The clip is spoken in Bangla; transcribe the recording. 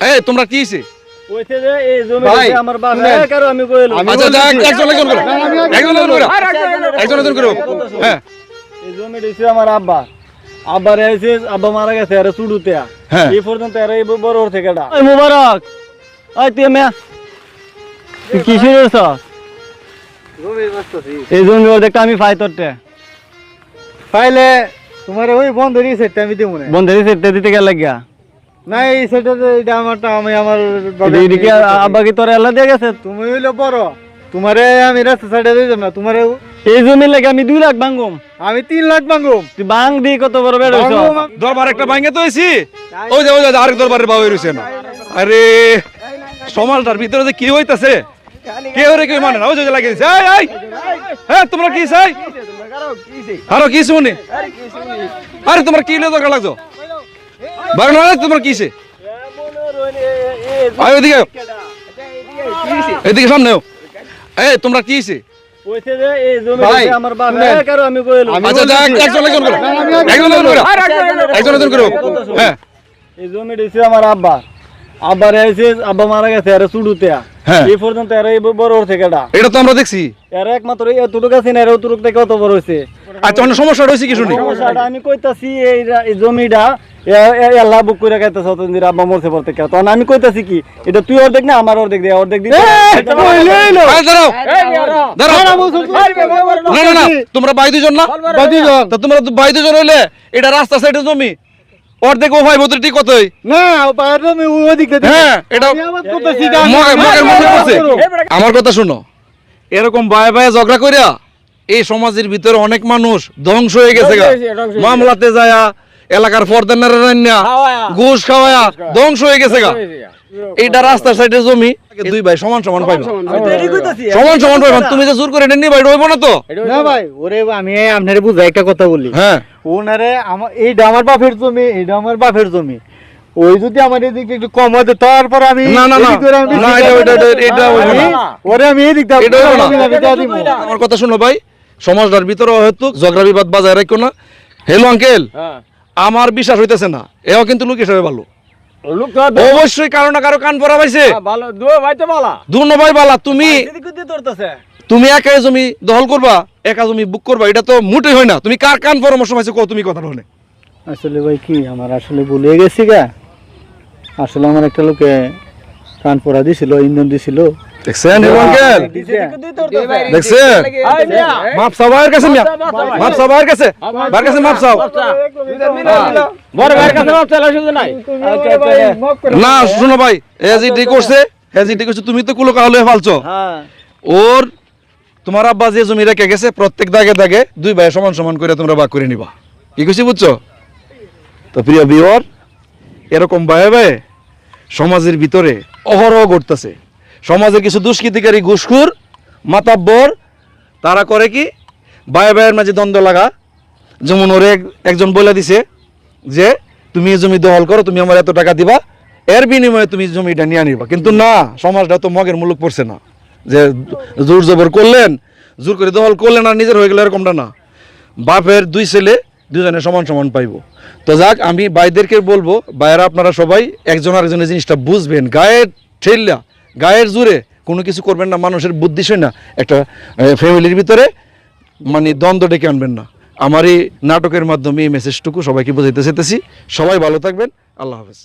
এই তোমরা কি হইছে আমার আচ্ছা করে। হ্যাঁ। এই জমি দিছে আমার আব্বা। আব্বার এসে আব্বা মারা গেছে আরে চুডুতে। এই পর্যন্ত আরে এই বড় থেকে মুবারক। ওই তুই মে তুই কি এই জমি ওর দেখতে আমি ফাই তোরতে। পাইলে তোমার ওই বন্ধ দিয়েছে আমি দিব বন্ধ তে দিতে গেল লাগিয়া না এই সেটা তো এটা আমারটা আমি আমার এদিকে আব্বা কি তোর এলা দিয়ে গেছে? তুমি হইল বড় তোমারে আমি রাস্তা সাইডে দিয়ে যাব না তোমারে এই জমি লাগে আমি দুই লাখ ভাঙ্গুম আমি তিন লাখ ভাঙুম। তুই ভাঙ দি কত বড় বেড় হইছ। দরবার একটা ভাঙে তো হইছি? ওই যে ওই যে আরেক দরবারের বাবা রইছে না। আরে সমাজটার ভিতরে যে কি হইতাছে? কেউ রে কেউ মানে না। ওই যে লাগিয়ে দিছে। এই এই! হ্যাঁ তোমরা কি চাই? আরও কি শুনি? আরে তোমরা কি লে দরকার লাগছো? বাগান তোমরা কিছে আয় ওইদিকে আয়। এদিকে সামনে। এই তোমরা কি হইছে কইছে যে এই জমি আমার বাপ শুনেন। এক আর আমি কইলাম আমি আচ্ছা না, হ্যাঁ। এই জমি দিছে আমার আব্বা। আব্বার এসে আব্বা মারা গেছে আরে চুডুতে। হ্যাঁ। এই পর্যন্ত আরে বড় থেকে এটা তো আমরা দেখছি। এর একমাত্র এতটুকু আছে না এর থেকে কত বড় হইছে আচ্ছা অন্য সমস্যা হয়েছে কি শুনি? সমস্যাটা আমি কইতাছি এই জমিটা বুক করে আব্বা মরছে তখন আমি কইতাছি কি এটা তুই অর্ধেক না আমার অর্ধেক দে না তোমরা ভাই। দুজন না? তোমরা তো ভাই দুজন হইলে এটা রাস্তা সাইডে জমি। অর্ধেক ও ভাই কতই? না বাইরে আমি ওদিকে হ্যাঁ এটা আমার কথা শুনো। এরকম বায়ে বায়ে ঝগড়া করিয়া এই সমাজের ভিতরে অনেক মানুষ ধ্বংস হয়ে গেছে মামলাতে যায়া এলাকার ফরদানের রান্না ঘুষ খাওয়ায়া ধ্বংস হয়ে গেছে গা। এইটা রাস্তার সাইডে জমি। দুই ভাই সমান সমান পাইবা। সমান সমান পাইবা। তুমি যে জোর করে এটা নিয়ে ভাই রইব না তো? না ভাই ওরে আমি আপনারে বুঝাই একটা কথা বলি। হ্যাঁ। ওনারে আমার এইটা আমার বাপের জমি এইটা আমার বাপের জমি। ওই যদি আমার এদিকে একটু কম হতো তারপর আমি না, না, না। এটা- এটা- এটা- ওরে আমি এদিক। আমার কথা শুনো ভাই। সমাজটার ভিতরে হয়তো ঝগড়া বিবাদ বাজায় রাখো না। Hello uncle? আমার বিশ্বাস হইতেছে না। এও কিন্তু লোক হিসেবে ভালো। অবশ্যই কারও না কারও কান পরা পাইছে। ভাই দুনো ভাই বালা তুমি তুমি একা এই জমি দখল করবা একা জমি বুক করবা এটা তো মোটেই হয় না। তুমি কার কান পরামর্শ পাইছো কো তুমি কথা বলে আসলে ভাই কি আমার আসলে ভুলে গেছি গা। আসলে আমার একটা লোকে কান পরা দিছিল ইন্ধন দিছিল। দেখছেন আঙ্কেল দেখছেন মাপ ভাইয়ের কাছে মিয়া মাপ ভাইয়ের কাছে ভাইয়ের কাছে মাপ চাও বড় ভাইয়ের কাছে মাপ চাইলে শুধু নাই না শুনো ভাই এজিটি করছে এজিটি করছে তুমি তো কুলো কাহলে ফালছো হ্যাঁ ওর তোমার আব্বা যে জমি রেখে গেছে প্রত্যেক দাগে দাগে দুই ভাই সমান সমান করে তোমরা ভাগ করে নিবা কি কইছি বুঝছ তো প্রিয় বিওর এরকম ভাই ভাই সমাজের ভিতরে অহরহ ঘটতেছে সমাজের কিছু দুষ্কৃতিকারী ঘুষখুর, মাতাব্বর, তারা করে কি? ভাই ভাইয়ের মাঝে দ্বন্দ্ব লাগা। যেমন ওরে একজন বলে দিছে যে, তুমি জমি দখল করো, তুমি আমার এত টাকা দিবা, এর বিনিময়ে তুমি জমিটা নিয়ে নিবা কিন্তু না, সমাজটা তো মগের মুলুক পড়ছে না। যে জোর জবর করলেন, জোর করে দখল করলেন আর নিজের হয়ে গেল এরকমটা না। বাপের দুই ছেলে, দুজনে সমান সমান পাইব। তো যাক, আমি ভাইদেরকে বলব, ভাইয়েরা আপনারা সবাই একজন আরেকজনের জিনিসটা বুঝবেন। গায়ে ঠেললা গায়ের জুড়ে কোনো কিছু করবেন না, মানুষের বুদ্ধি সই না, একটা ফ্যামিলির ভিতরে মানে দ্বন্দ্ব ডেকে আনবেন না। আমার এই নাটকের মাধ্যমে এই মেসেজটুকু সবাইকে বোঝাইতে চাইতেছি। সবাই ভালো থাকবেন। আল্লাহ হাফেজ।